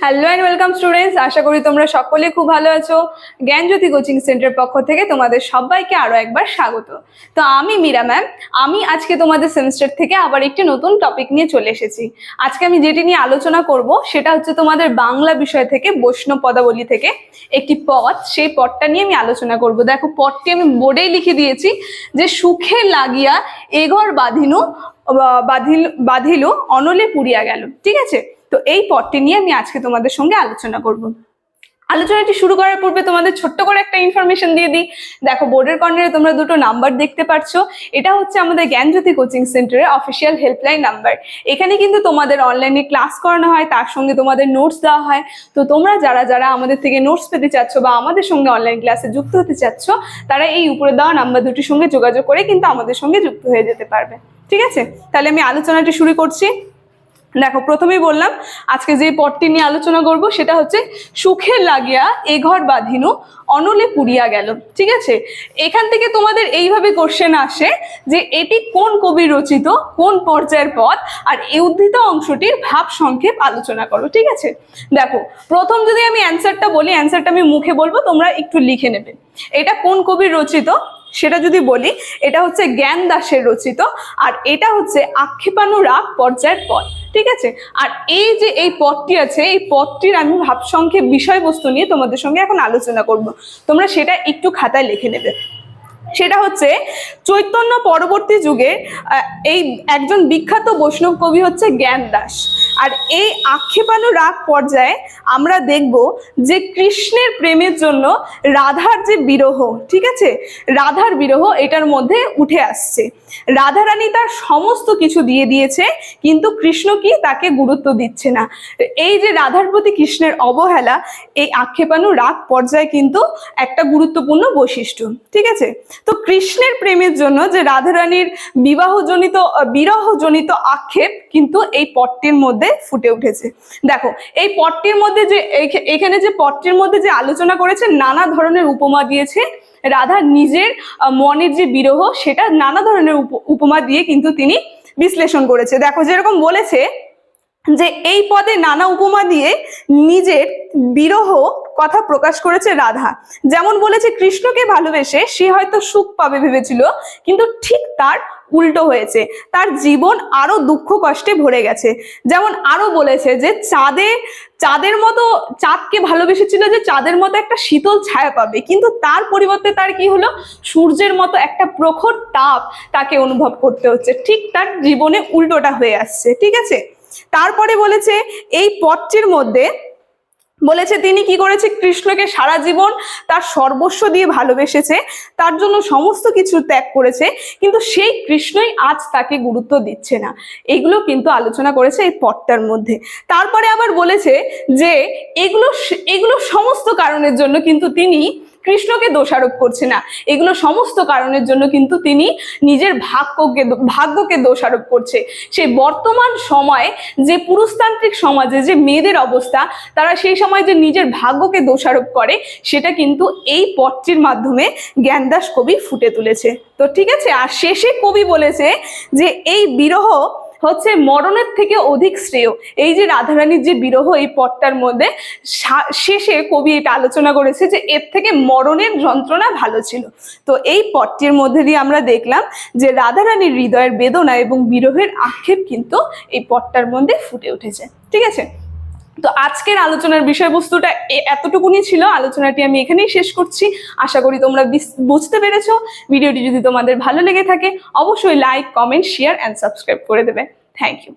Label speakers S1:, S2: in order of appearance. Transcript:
S1: Hello and welcome students আশা করি তোমরা সকলে খুব ভালো আছো। জ্ঞানজ্যোতি কোচিং সেন্টার পক্ষ থেকে তোমাদের সবাইকে আরও একবার স্বাগত। তো আমি মীরা ম্যাম আমি আজকে তোমাদের সেমিস্টার থেকে আবার একটি নতুন টপিক নিয়ে চলে এসেছি। আজকে আমি যেটি নিয়ে আলোচনা করব, সেটা হচ্ছে তোমাদের বাংলা বিষয় থেকে, বৈষ্ণব পদাবলী থেকে একটি পদ সেই পদটা নিয়ে আমি আলোচনা করব। দেখো পদটি আমি বোর্ডেই লিখে দিয়েছি যে, সুখে লাগিয়া এঘর বাঁধিনু বাঁধিল বাঁধিল, অনলে পুড়িয়া গেল। ঠিক আছে? তো এই পদটি নিয়ে আমি আজকে তোমাদের সঙ্গে আলোচনা করব। আলোচনাটি শুরু করার পূর্বে তোমাদের ছোট্ট করে একটা ইনফরমেশন দিয়ে দিই। দেখো, বোর্ডের কর্নারে তোমরা দুটো নাম্বার দেখতে পাচ্ছ এটা হচ্ছে আমাদের Gyanjyoti coaching centre official helpline number এখানে কিন্তু তোমাদের অনলাইনে ক্লাস করানো হয়, তার সঙ্গে তোমাদের নোটস দেওয়া হয়। তো তোমরা যারা যারা আমাদের থেকে নোটস পেতে চাচ্ছ বা আমাদের সঙ্গে অনলাইন ক্লাসে যুক্ত হতে চাচ্ছ, তারা এই উপরে দেওয়া নাম্বার দুটির সঙ্গে যোগাযোগ করে কিন্তু আমাদের সঙ্গে যুক্ত হয়ে যেতে পারবে। ঠিক আছে? তাহলে আমি আলোচনাটি শুরু করছি। দেখো, প্রথমেই বললাম, আজকে যে পদটি নিয়ে আলোচনা করব সেটা হচ্ছে সুখে লাগিয়া এ ঘর বাঁধিনু, অনলে পুড়িয়া গেল। ঠিক আছে? এখান থেকে তোমাদের এইভাবে কোশ্চেন আসে যে, এটি কোন কবি রচিত, কোন পর্যায়ের পদ, আর এই উদ্ধৃত অংশটির ভাব সংক্ষেপ আলোচনা করো। ঠিক আছে? দেখো, প্রথম যদি আমি অ্যান্সারটা বলি অ্যান্সারটা আমি মুখে বলব, তোমরা একটু লিখে নেবে। এটা কোন কবির রচিত? সেটা যদি বলি, এটা হচ্ছে জ্ঞান দাসের রচিত, আর এটা হচ্ছে আক্ষেপানুরাগ পর্যায়ের পদ। ঠিক আছে? আর এই যে এই পথটি আছে, এই পথটির আমি ভাবসংক্ষেপ বিষয়বস্তু নিয়ে তোমাদের সঙ্গে এখন আলোচনা করব। তোমরা সেটা একটু খাতায় লিখে নেবে। সেটা হচ্ছে, চৈতন্য পরবর্তী যুগে এই একজন বিখ্যাত বৈষ্ণব কবি হচ্ছে জ্ঞান দাস আর এই আক্ষেপানু রাগ পর্যায়ে আমরা দেখব যে কৃষ্ণের প্রেমের জন্য রাধার যে বিরহ, ঠিক আছে? রাধার বিরহ এটার মধ্যে উঠে আসছে। রাধারানী তার সমস্ত কিছু দিয়ে দিয়েছে, কিন্তু কৃষ্ণ কি তাকে গুরুত্ব দিচ্ছে না। এই যে রাধার প্রতি কৃষ্ণের অবহেলা, এই আক্ষেপানু রাগ পর্যায়ে কিন্তু একটা গুরুত্বপূর্ণ বৈশিষ্ট্য, ঠিক আছে? তো কৃষ্ণের প্রেমের জন্য যে রাধারানীর বিবাহজনিত, বিরহজনিত আক্ষেপ কিন্তু এই পটটির মধ্যে ফুটে উঠেছে। দেখো, এই পটটির মধ্যে যে এখানে যে পটটির মধ্যে যে আলোচনা করেছে, নানা ধরনের উপমা দিয়েছে। রাধার নিজের মনের যে বিরহ, সেটা নানা ধরনের উপ- উপমা দিয়ে কিন্তু তিনি বিশ্লেষণ করেছে। দেখো, যেরকম বলেছে যে, এই পদে নানা উপমা দিয়ে নিজের বিরহ কথা প্রকাশ করেছে রাধা। যেমন বলেছে, কৃষ্ণকে ভালোবেসে সে হয়তো সুখ পাবে ভেবেছিল, কিন্তু ঠিক তার উল্টো হয়েছে। তার জীবন আরও দুঃখ কষ্টে ভরে গেছে। যেমন আরও বলেছে যে চাঁদে, চাঁদের মতো, চাঁদকে ভালোবেসেছিল যে চাঁদের মতো একটা শীতল ছায়া পাবে। কিন্তু তার পরিবর্তে তার কি হলো? সূর্যের মতো একটা প্রখর তাপ তাকে অনুভব করতে হচ্ছে। ঠিক তার জীবনে উল্টোটা হয়ে আসছে। ঠিক আছে? তারপরে বলেছে, এই পথটির মধ্যে বলেছে তিনি কি করেছে? কৃষ্ণকে সারা জীবন তার সর্বস্ব দিয়ে ভালোবেসেছে, তার জন্য সমস্ত কিছু ত্যাগ করেছে, কিন্তু সেই কৃষ্ণই আজ তাকে গুরুত্ব দিচ্ছে না। এগুলো কিন্তু আলোচনা করেছে এই পটটার মধ্যে। তারপরে আবার বলেছে যে, এগুলো এগুলো সমস্ত কারণের জন্য কিন্তু তিনি কৃষ্ণকে দোষারোপ করছে না। এগুলো সমস্ত কারণের জন্য কিন্তু তিনি নিজের ভাগ্যকে ভাগ্যকে দোষারোপ করছে। সেই বর্তমান সময়ে যে পুরুষতান্ত্রিক সমাজে যে মেয়েদের অবস্থা, তারা সেই সময় যে নিজের ভাগ্যকে দোষারোপ করে, সেটা কিন্তু এই পথটির মাধ্যমে জ্ঞানদাস কবি ফুটে তুলেছে। তো ঠিক আছে, আর শেষে কবি বলেছে যে, এই বিরহ হচ্ছে মরণের থেকে অধিক শ্রেয়। এই যে রাধারানীর যে বিরহ এই পটটার মধ্যে শেষে কবি এটা আলোচনা করেছে যে এর থেকে মরণের যন্ত্রণা ভালো ছিল। তো এই পটটির মধ্যে দিয়ে আমরা দেখলাম যে রাধারানীর হৃদয়ের বেদনা এবং বিরহের আক্ষেপ কিন্তু এই পটটার মধ্যে ফুটে উঠেছে। ঠিক আছে? তো আজকের আলোচনার বিষয়বস্তুটা এতটুকুনি ছিল। আলোচনাটি আমি এখানেই শেষ করছি। আশা করি তোমরা বুঝতে পেরেছ। ভিডিওটি যদি তোমাদের ভালো লেগে থাকে, অবশ্যই like comment share and subscribe করে দেবে। Thank you